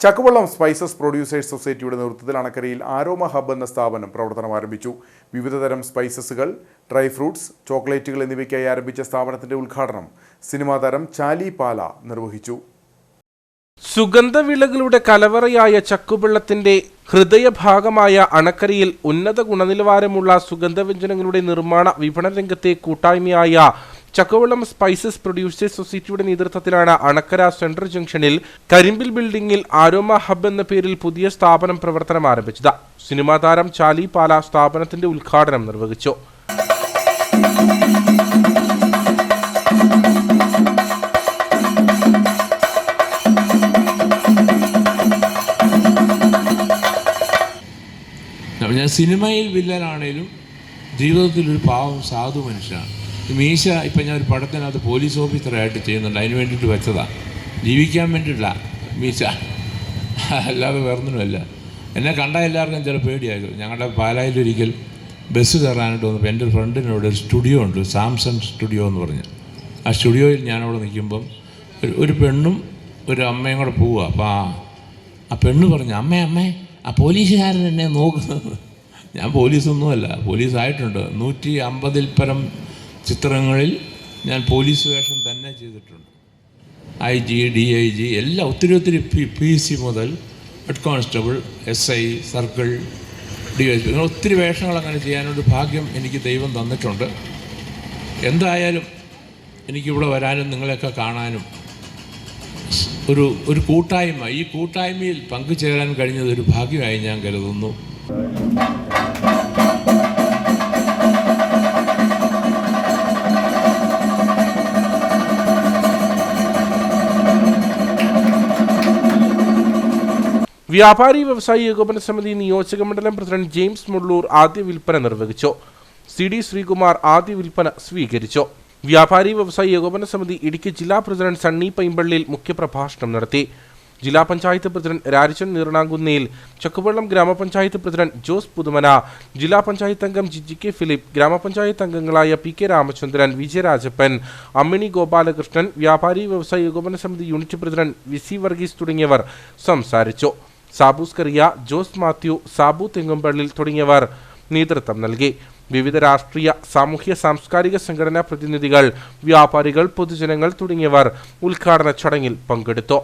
Chakkuvallam spices producers സൊസൈറ്റിയുടെ നേതൃത്വത്തിൽ അണക്കരയിൽ Aroma hub എന്ന സ്ഥാപനം പ്രവർത്തനം ആരംഭിച്ചു. വിവിധതരം സ്പൈസസുകൾ ഡ്രൈ ഫ്രൂട്ട്സ് ചോക്ലേറ്റുകൾ എന്നിവയ്ക്കായി ആരംഭിച്ച സ്ഥാപനത്തിന്റെ ഉദ്ഘാടനം സിനിമാ താരം ചാലി പാല നിർവഹിച്ചു. സുഗന്ധവിളകളുടെ കലവറയായ ചക്കുവെള്ളത്തിന്റെ ഹൃദയഭാഗമായ അണക്കരയിൽ ഉന്നത ഗുണനിലവാരമുള്ള സുഗന്ധവ്യഞ്ജനങ്ങളുടെ നിർമ്മാണ വിപണന രംഗത്തെ കൂട്ടായ്മയായ ചക്കുവള്ളം സ്പൈസസ് പ്രൊഡ്യൂസേഴ്സ് സൊസൈറ്റിയുടെ നേതൃത്വത്തിലാണ് അണക്കര സെൻട്രൽ ജംഗ്ഷനിൽ കരിമ്പിൽ ബിൽഡിംഗിൽ ആരോമ ഹബ് എന്ന പേരിൽ പുതിയ സ്ഥാപനം പ്രവർത്തനം ആരംഭിച്ചത്. സിനിമാ താരം ചാലി പാല സ്ഥാപനത്തിന്റെ ഉദ്ഘാടനം നിർവഹിച്ചു. ഞാൻ സിനിമയിൽ വില്ലനാണേലും ജീവിതത്തിൽ ഒരു പാവം സാധു മനുഷ്യനാണ്. മീശ ഇപ്പം ഞാൻ ഒരു പടത്തിനകത്ത് പോലീസ് ഓഫീസറായിട്ട് ചെയ്യുന്നുണ്ട്. അതിന് വേണ്ടിയിട്ട് വെച്ചതാണ് ജീവിക്കാൻ വേണ്ടിയിട്ടില്ല മീശ. അല്ലാതെ വേറൊന്നുമല്ല. എന്നെ കണ്ട എല്ലാവർക്കും ചില പേടിയായിരുന്നു ഞങ്ങളുടെ പാലായിലൊരിക്കൽ ബസ് കയറാനായിട്ട് വന്നപ്പോൾ എന്റെ ഫ്രണ്ടിനോട് ഒരു സ്റ്റുഡിയോ ഉണ്ട്. സാംസങ് സ്റ്റുഡിയോ എന്ന് പറഞ്ഞ്. ആ സ്റ്റുഡിയോയിൽ ഞാനവിടെ നിൽക്കുമ്പം ഒരു ഒരു പെണ്ണും ഒരു അമ്മയും കൂടെ പോവുക അപ്പോൾ ആ ആ പെണ്ണ് പറഞ്ഞു അമ്മേ അമ്മേ ആ പോലീസുകാരൻ എന്നെ നോക്കുന്നത്. ഞാൻ പോലീസൊന്നുമല്ല. പോലീസായിട്ടുണ്ട്. നൂറ്റി അമ്പതിൽ പരം ചിത്രങ്ങളിൽ ഞാൻ പോലീസ് വേഷം തന്നെ ചെയ്തിട്ടുണ്ട്. I G D I G എല്ലാം ഒത്തിരി ഒത്തിരി പി പി സി മുതൽ head constable S I circle D S P അങ്ങനെ ഒത്തിരി വേഷങ്ങൾ അങ്ങനെ ചെയ്യാനൊരു ഭാഗ്യം എനിക്ക് ദൈവം തന്നിട്ടുണ്ട്. എന്തായാലും എനിക്കിവിടെ വരാനും നിങ്ങളെയൊക്കെ കാണാനും ഒരു ഒരു കൂട്ടായ്മ ഈ കൂട്ടായ്മയിൽ പങ്കുചേരാൻ കഴിഞ്ഞത് ഒരു ഭാഗ്യമായി ഞാൻ കരുതുന്നു. വ്യാപാരി വ്യവസായി ഏകോപന സമിതി നിയോജക മണ്ഡലം പ്രസിഡന്റ് ജെയിംസ് മുള്ളൂർ ആദ്യ വിൽപ്പന നിർവഹിച്ചു. സി ഡി ശ്രീകുമാർ ആദ്യ വിൽപ്പന സ്വീകരിച്ചു. വ്യാപാരി വ്യവസായി ഏകോപന സമിതി ഇടുക്കി ജില്ലാ പ്രസിഡന്റ് സണ്ണി പൈമ്പള്ളിയിൽ മുഖ്യപ്രഭാഷണം നടത്തി. ജില്ലാ പഞ്ചായത്ത് പ്രസിഡന്റ് രാജൻ നീർണാങ്കുന്നയിൽ ചക്കുവള്ളം ഗ്രാമപഞ്ചായത്ത് പ്രസിഡന്റ് ജോസ് പുതുമന ജില്ലാ പഞ്ചായത്ത് അംഗം ജിജി കെ ഫിലിപ്പ് ഗ്രാമപഞ്ചായത്ത് അംഗങ്ങളായ പി കെ രാമചന്ദ്രൻ വിജയരാജപ്പൻ അമ്മിണി ഗോപാലകൃഷ്ണൻ വ്യാപാരി വ്യവസായി ഏകോപന സമിതി യൂണിറ്റ് പ്രസിഡന്റ് വിസി വർഗീസ് തുടങ്ങിയവർ സംസാരിച്ചു. സാബൂസ് കറിയ ജോസ് മാത്യു സാബു തെങ്ങുംപള്ളിൽ തുടങ്ങിയവർ നേതൃത്വം നൽകി. വിവിധ രാഷ്ട്രീയ സാമൂഹ്യ സാംസ്കാരിക സംഘടനാ പ്രതിനിധികൾ വ്യാപാരികൾ പൊതുജനങ്ങൾ തുടങ്ങിയവർ ഉദ്ഘാടന ചടങ്ങിൽ പങ്കെടുത്തു.